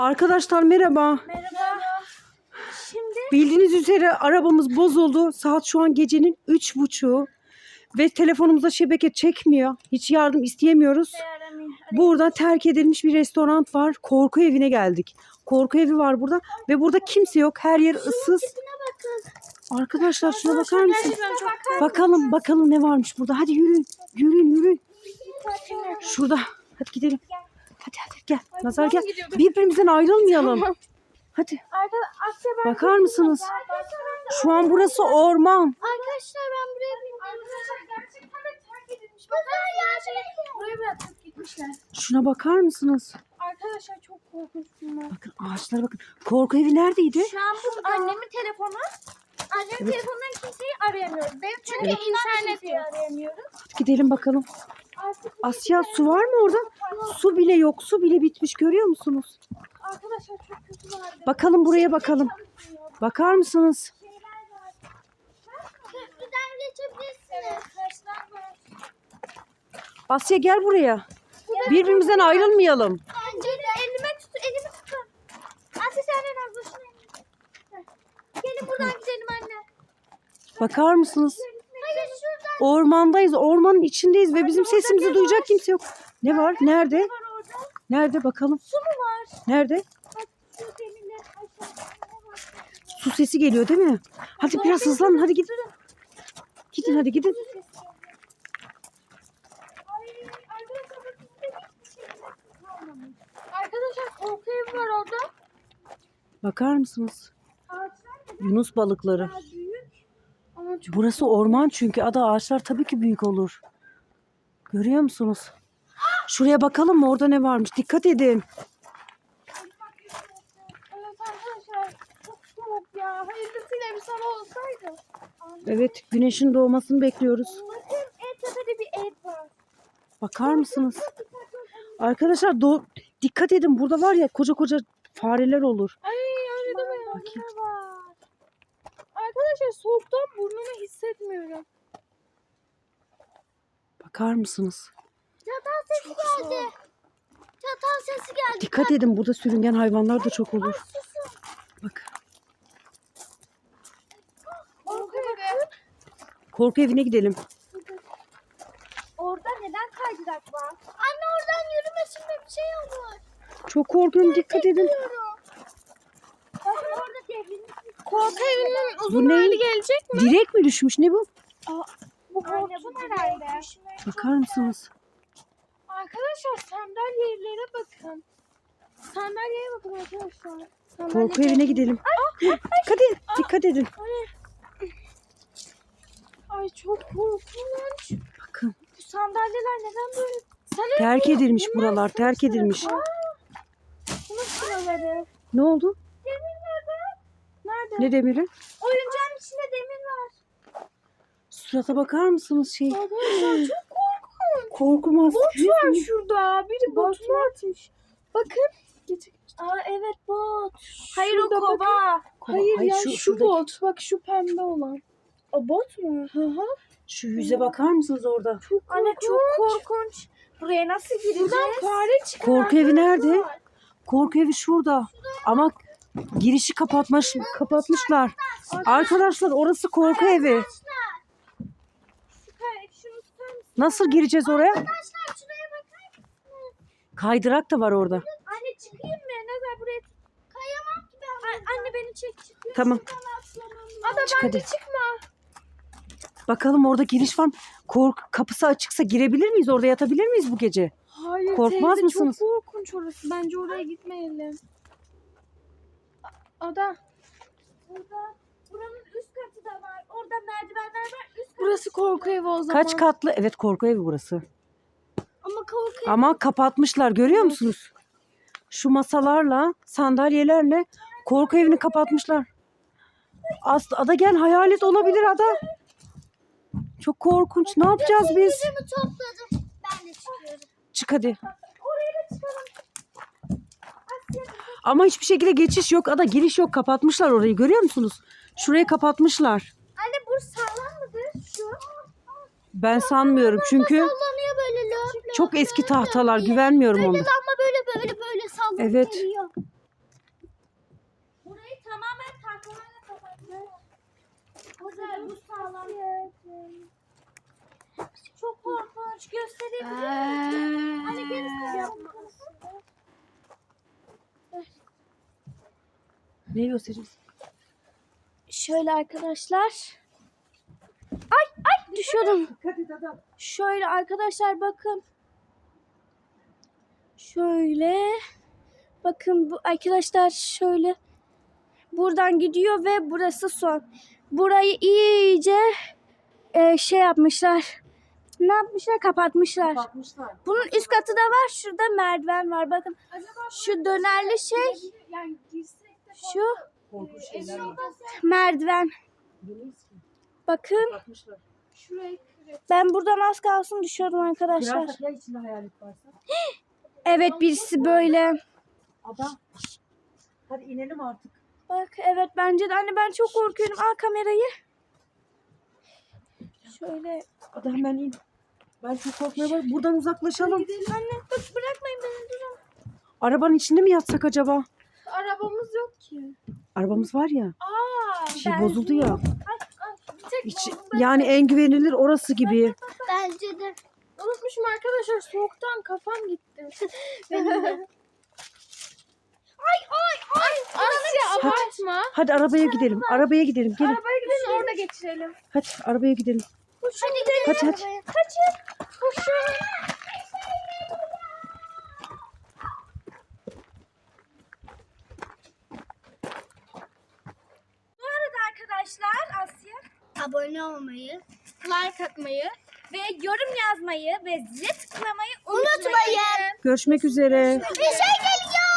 Arkadaşlar merhaba. Merhaba. Şimdi Bildiğiniz üzere arabamız bozuldu. Saat şu an gecenin üç buçuğu. Ve telefonumuza şebeke çekmiyor. Hiç yardım isteyemiyoruz. Burada terk edilmiş bir restoran var. Korku evine geldik. Korku evi var burada. Ve burada kimse yok. Her yer ıssız. Arkadaşlar şuna bakar mısın? Gerçekten çok korkunç. Bakalım bakalım ne varmış burada. Hadi yürüyün. Yürüyün yürüyün. Şurada. Hadi gidelim. Hadi hadi gel. Nazar gel. Birbirimizden ayrılmayalım. Hadi. Arkadaşlar ben Bakar mısınız? Şu an burası orman. Arkadaşlar ben buraya bindim. Arkadaşlar gerçekten de terk edilmiş. Bakın ya. Buraya bırakıp gitmişler. Şuna bakar mısınız? Arkadaşlar çok korkunç bunlar. Bakın ağaçlara bakın. Korku evi neredeydi? Şu an bu annemin telefonu. Annemin telefonundan kimseyi arayamıyoruz. Benim çünkü internet yok. arayamıyoruz. Gidelim bakalım. Asya su var mı orada? Su bile yok. Su bile bitmiş görüyor musunuz? arkadaşlar çok kötü. Bakalım buraya bakalım. Bakar mısınız? Köprüden geçebilirsiniz. Asya gel buraya. Birbirimizden ayrılmayalım. Elime tut, elimi tutun. Anne sen en az. Gelin buradan gidelim anne. Bakar mısınız? Ormandayız. Ormanın içindeyiz ve bizim sesimizi duyacak kimse yok. Ne var? Nerede? Nerede bakalım? Su mu var? Nerede? Su sesi geliyor değil mi? Hadi biraz hızlanın. Hadi gidin. Gidin hadi gidin. Arkadaşlar şey. Arkadaşlar korku evi var orada. Bakar mısınız? Yunus balıkları. Çok Burası orman çünkü ada ağaçlar tabii ki büyük olur. Görüyor musunuz? Şuraya bakalım mı orada ne varmış? Dikkat edin. Evet arkadaşlar çok soğuk ya. Hayırlısıyla bir sabah olsaydı. Evet güneşin doğmasını bekliyoruz. Bakın en tepede bir ev var. Bakar mısınız? Arkadaşlar do- dikkat edin burada var ya koca koca fareler olur. Ay öyle deme ya. Bakayım. Arkadaşlar soğuktan burnumu hissetmiyorum. Bakar mısınız? Çatal sesi geldi. Çatal sesi geldi. Dikkat edin burada sürüngen hayvanlar da çok olur. Bak Korku evi. korku evine gidelim. Orada neden kaydırak var? Anne oradan yürümesinde bir şey olur. Çok korkuyorum dikkat edin. Bakın orada devrilmiş Korku evinin Bu ne? gelecek Direk mi düşmüş ne bu? Bu hortum herhalde. Bakar mısınız? Arkadaşlar sandalyelere bakın. Sandalyeye bakın arkadaşlar. Korku evine gidelim. Dikkat edin. Dikkat edin. Ay çok korkunç. Bakın Bu sandalyeler neden böyle? Sanırım terk bu- edilmiş bunlar buralar terk edilmiş. Aa. Ne oldu? Demir? Nerede? Ne demiri? Oyuncağın içinde demir var. Surata bakar mısınız şey? Arkadaşlar çok korkunç. Korkumaz. Bot var şurada. Biri botunu atmış. Bakın. Aa evet bot. Hayır o kova. Hayır, Hayır, ya şu- şu, şuradaki- bot. Bak şu pembe olan. O bot mu? Hı hı. Şu yüze bakar mısınız orada? Çok Anne çok korkunç. Buraya nasıl gireceğiz? Buradan fare çıkar. Korku evi nerede? Korku evi şurada. Ama girişi kapatmış, kapatmışlar. Arkadaşlar orası korku evi. Süper. Şunu tutar mısın? Nasıl gireceğiz oraya? Arkadaşlar şuraya bakar mısınız? Kaydırak da var orada. Anne çıkayım mı? Nazar buraya. Kayamam ki ben. anne beni çek. Çıkıyor. Tamam. Ada Çık bence hadi. çıkma. Bakalım orada giriş var mı? Kork kapısı açıksa girebilir miyiz? Orada yatabilir miyiz bu gece? Hayır Korkmaz teyze, mısınız? çok korkunç orası. Bence oraya gitmeyelim. Ada. Burada buranın üst katı da var. Orada merdivenler var. Üst katı. Burası korku evi o zaman. Kaç katlı? Evet korku evi burası. Ama korku evi. Ama kapatmışlar görüyor musunuz? Şu masalarla, sandalyelerle korku evini kapatmışlar. Aslı ada gel hayalet olabilir ada. Çok korkunç. Ne yapacağız biz? Yüzümü topladım. Ben de çıkıyorum. Çık hadi. Oraya da çıkalım. Asya. Ama hiçbir şekilde geçiş yok. Ada giriş yok. Kapatmışlar orayı. Görüyor musunuz? Şurayı kapatmışlar. Anne bu sağlam mıdır şu? Ben sanmıyorum çünkü Sallanıyor böyle lo. çok eski tahtalar. Güvenmiyorum Böyle ona. damla böyle böyle böyle sallanıyor. Evet. Burayı tamamen tahtalarla kapattılar. Burada bu sağlam. Çok korkunç. Gösterebilir miyim? Ee. Hani gerisi yapmaz. Ne göstereceğiz? Şöyle arkadaşlar. Ay ay düşüyordum. Dikkat et adam. Şöyle arkadaşlar bakın. Şöyle. Bakın bu arkadaşlar şöyle. Buradan gidiyor ve burası son. Burayı iyice e, şey yapmışlar. Ne yapmışlar? Kapatmışlar. Bakmışlar. Bunun üst katı da var. Şurada merdiven var. Bakın. Şu dönerli şey. Şu Korkunç var. merdiven. Bakın. Ben buradan az kalsın düşüyordum arkadaşlar. Kırarsak ya içinde hayalet varsa. Evet birisi böyle. Hadi inelim artık. Bak evet bence de anne ben çok korkuyorum. Al kamerayı. Şöyle. Ada hemen in. Ben çok korkmaya var. Buradan uzaklaşalım. Anne bak bırakmayın beni durun. Arabanın içinde mi yatsak acaba? Arabamız yok ki. Arabamız var ya. Aa, Bir şey bozuldu ya. Bir tek İç, yani en güvenilir orası gibi. Bence de. Unutmuşum arkadaşlar soğuktan kafam gitti. Benim de. Ay ay ay. Asya abartma. Hadi arabaya gidelim. Arabaya gidelim. Gelin. Arabaya gidelim orada geçirelim. Hadi arabaya gidelim. Hadi gidelim. Hadi, hadi. Kaçın. Koşun. Bu arada arkadaşlar Asya abone olmayı like atmayı ve yorum yazmayı ve zil tıklamayı unutmayın. Görüşmek üzere. Şey